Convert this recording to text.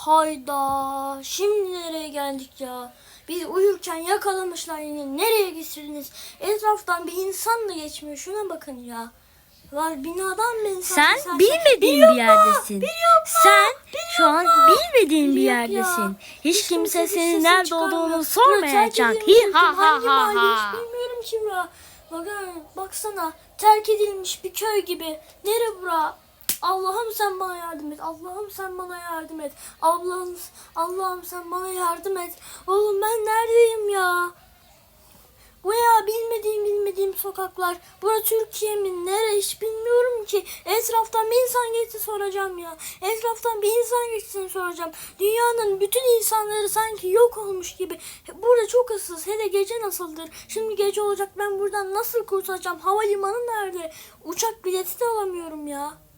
Hayda. Şimdi nereye geldik ya? Biz uyurken yakalamışlar yine. Nereye getirdiniz? Etraftan bir insan da geçmiyor. Şuna bakın ya. Var binadan mı insan? Sen insan- bilmediğin bir yerdesin. yok? Sen şu an bilmediğin bir ya. yerdesin. Hiç kimse senin nerede olduğunu sormayacak. Hi ha ha ha ha. Hiç bilmiyorum ki bura. Bakın, baksana terk edilmiş bir köy gibi. Nere bura? Allah'ım sen bana yardım et. Allah'ım sen bana yardım et. Allah'ım, Allah'ım sen bana yardım et. Oğlum ben neredeyim ya? Bu ya bilmediğim bilmediğim sokaklar. Bura Türkiye mi? Nere hiç bilmiyorum ki. Etraftan bir insan geçti soracağım ya. Etraftan bir insan geçsin soracağım. Dünyanın bütün insanları sanki yok olmuş gibi. Burada çok ıssız. Hele gece nasıldır? Şimdi gece olacak ben buradan nasıl kurtulacağım? Havalimanı nerede? Uçak bileti de alamıyorum ya.